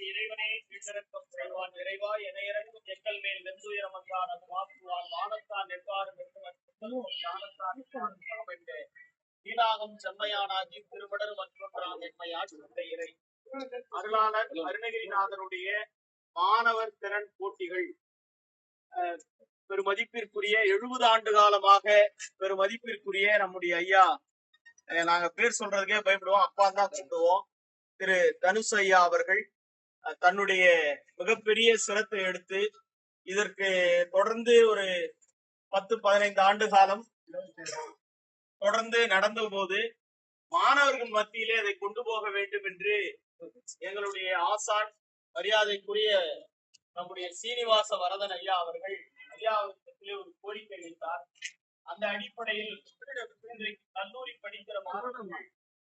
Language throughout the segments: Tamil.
இறைவனே வீட்டிறக்கம் மேல் மாற்றுவான் வானத்தான் எவ்வாறு செம்மையானாகி திருவடர் மற்றொன்றாம் ஆட்சி இறை அருளாளர் அருணகிரிநாதனுடைய மாணவர் திறன் போட்டிகள் அஹ், பெருமதிப்பிற்குரிய எழுபது ஆண்டு காலமாக பெருமதிப்பிற்குரிய நம்முடைய ஐயா நாங்க பேர் சொல்றதுக்கே பயப்படுவோம். அப்பா தான் கூப்பிடுவோம் திரு தனுஷ் ஐயா அவர்கள் தன்னுடைய மிகப்பெரிய சிரத்தை எடுத்து இதற்கு தொடர்ந்து ஒரு பத்து பதினைந்து ஆண்டு காலம் தொடர்ந்து நடந்த போது மாணவர்கள் மத்தியிலே அதை கொண்டு போக வேண்டும் என்று எங்களுடைய ஆசான் மரியாதைக்குரிய நம்முடைய சீனிவாச வரதன் ஐயா அவர்கள் ஐயா அவர்களிடத்திலே ஒரு கோரிக்கை வைத்தார். அந்த அடிப்படையில் இன்றைக்கு கல்லூரி படிக்கிற மாணவர்கள்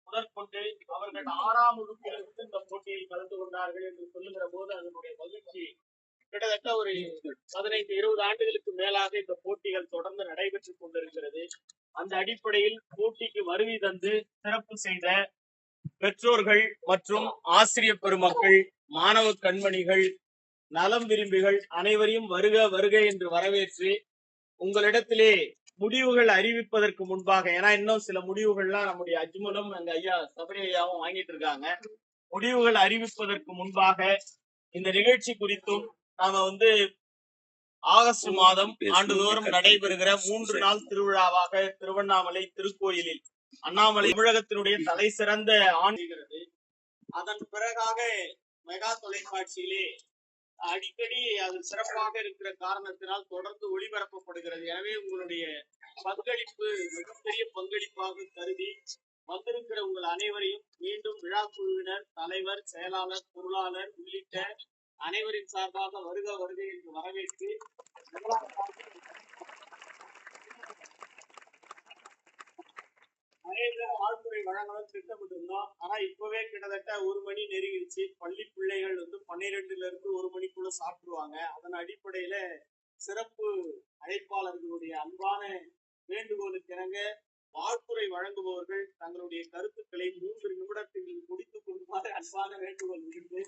முதற்கொண்டு அவர்கள் ஆறாம் வகுப்பிலிருந்து இந்த போட்டியில் கலந்து கொண்டார்கள் என்று சொல்லுகிற போது அதனுடைய மகிழ்ச்சி கிட்டத்தட்ட ஒரு பதினைந்து இருபது ஆண்டுகளுக்கு மேலாக இந்த போட்டிகள் தொடர்ந்து நடைபெற்றுக் கொண்டிருக்கிறது. அந்த அடிப்படையில் போட்டிக்கு வருகை தந்து சிறப்பு செய்த பெற்றோர்கள் மற்றும் ஆசிரியர் பெருமக்கள் மாணவ கண்மணிகள் நலம் விரும்பிகள் அனைவரையும் வருக வருக என்று வரவேற்று உங்களிடத்திலே முடிவுகள் அறிவிப்பதற்கு முன்பாக ஏன்னா இன்னும் சில முடிவுகள்லாம் நம்முடைய அஜ்மலும் எங்க ஐயா சபரி ஐயாவும் வாங்கிட்டு இருக்காங்க. முடிவுகள் அறிவிப்பதற்கு முன்பாக இந்த நிகழ்ச்சி குறித்தும் நாம வந்து ஆகஸ்ட் மாதம் ஆண்டுதோறும் நடைபெறுகிற மூன்று நாள் திருவிழாவாக திருவண்ணாமலை திருக்கோயிலில் அண்ணாமலை தமிழகத்தினுடைய தலை சிறந்த ஆண்டுகிறது அதன் பிறகாக மெகா தொலைக்காட்சியிலே அடிக்கடி அது சிறப்பாக இருக்கிற காரணத்தினால் தொடர்ந்து ஒளிபரப்பப்படுகிறது. எனவே உங்களுடைய பங்களிப்பு மிகப்பெரிய பங்களிப்பாக கருதி வந்திருக்கிற உங்கள் அனைவரையும் மீண்டும் விழா குழுவினர் தலைவர் செயலாளர் பொருளாளர் உள்ளிட்ட அனைவரின் சார்பாக வருக வருக என்று வரவேற்று நிறைய பேர் வாழ்த்துறை வழங்கணும் திட்டமிட்டிருந்தோம். ஆனா இப்பவே கிட்டத்தட்ட ஒரு மணி நெருங்கிடுச்சு பள்ளி பிள்ளைகள் வந்து பன்னிரெண்டுல இருந்து ஒரு மணிக்குள்ள சாப்பிடுவாங்க. அதன் அடிப்படையில சிறப்பு அழைப்பாளர்களுடைய அன்பான வேண்டுகோளுக்கு இணங்க வாழ்த்துறை வழங்குபவர்கள் தங்களுடைய கருத்துக்களை மூன்று நிமிடத்தில் முடித்துக் கொள்ளுமாறு அன்பான வேண்டுகோள் இருக்கு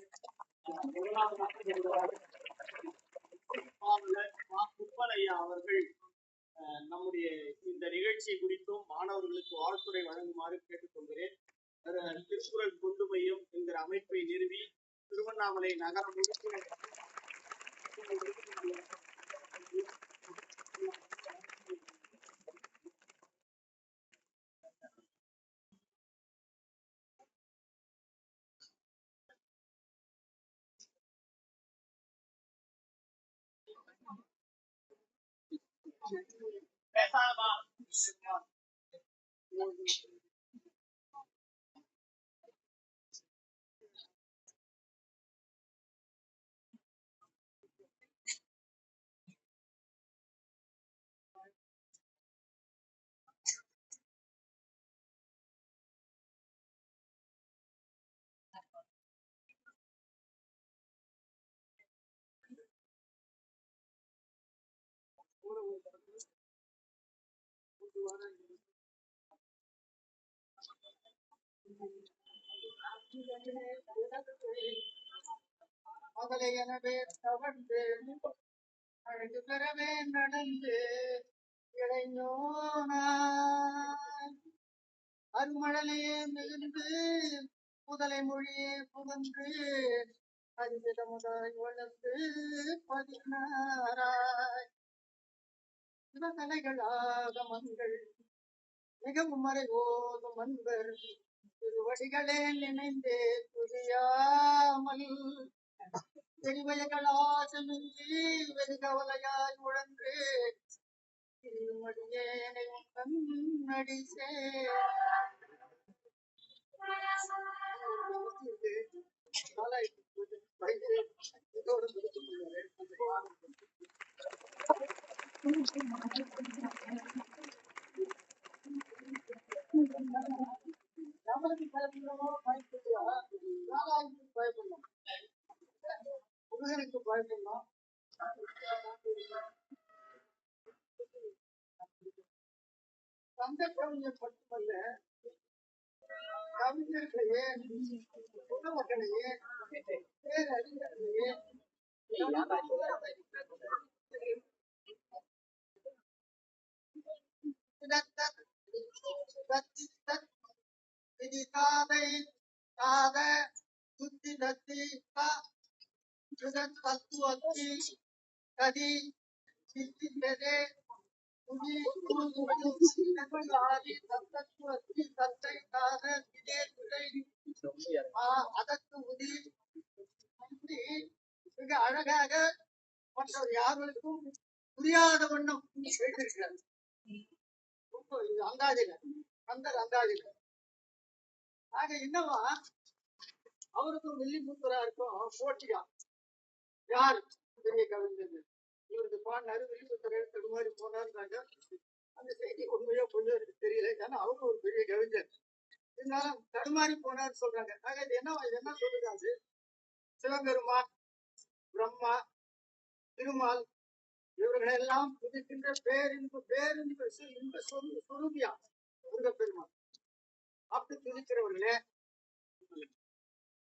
குப்பலையா அவர்கள் நம்முடைய இந்த நிகழ்ச்சி குறித்தும் மாணவர்களுக்கு வாழ்த்துறை வழங்குமாறு கேட்டுக்கொள்கிறேன். திருக்குறள் கொண்டு மையம் என்கிற அமைப்பை நிறுவி திருவண்ணாமலை நகரம் Thank. அவளை எனவே தவழ்ந்து அழகு பெறவே நடந்து இளைஞனாய் அருமழலையே மிகுந்து முதலை மொழியே புகன்று அறிவிடமுதாய் வளர்ந்து பதினாராய் சிவகலைகளாக மங்கள் மிகவும் மறைவோதும் அன்பர் திருவடிகளே நினைந்தே புரியாமல். பெருமையகளாசமின்றி வெறுகவலையாய் உழன்று. திருமடியேனை கண்ணடி சே. இதோடு முடித்துக் கொள்கிறேன். யாருக்கு பயப்படணுமோ பயப்படுவா யாராருக்கு பயப்படணும் முருகனுக்கு பயப்படணும் சந்த கவிஞர் மட்டுமல்ல கவிஞர்களையே புலவர்களையே பேரறிஞர்களையே விதிதாதை தாத புத்தி தத்தி தத்துவத்தி கதி சித்திந்ததே ஆதி தத்தை தாத இதே துறை அதற்கு உதி மிக அழகாக மற்றவர் யாருக்கும் புரியாத வண்ணம் எழுதியிருக்கிறார். ரொம்ப இது அந்தாதிகள் அந்த அந்தாதிகள் ஆக என்னவா? அவருக்கும் போட்டியா யார்? பெரிய கவிஞர் இவருக்கு பாடினாரு வில்லிபுத்தர் மாதிரி போனாருந்தாங்க அந்த செய்தி உண்மையோ கொஞ்சம் எனக்கு தெரியல. ஏன்னா அவரும் ஒரு பெரிய கவிஞர். இருந்தாலும் தடுமாறி போனார்னு சொல்றாங்க. ஆக இது என்ன இது என்ன சொல்லுது அது? சிவபெருமான் பிரம்மா திருமால் இவர்களெல்லாம் புதிக்கின்ற பேரின்பு பேரின்பு இன்ப இன்ப சொல் முருக முருகப்பெருமான். அப்படி துதிக்கிறவர்களே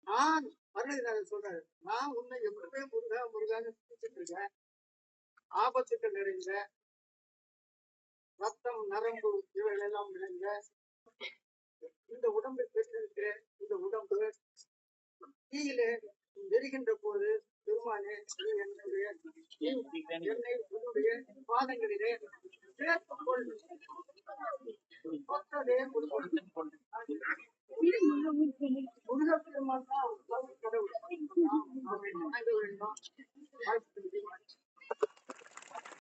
நான் அருணகிரிநாதர் சொல்றாரு நான் உன்னை எப்பவுமே முருகா முருகான்னு துதிச்சிட்டு இருக்கேன். ஆபத்துக்கள் நிறைந்த ரத்தம் நரம்பு இவைகள் எல்லாம் நிறைந்த இந்த உடம்பை பெற்றிருக்கிறேன் இந்த உடம்பு தீயிலே நெருகின்ற போது பெருமானே என்னுடைய என்னை உன்னுடைய பாதங்களிலே சேர்த்துக் கொள்ளும்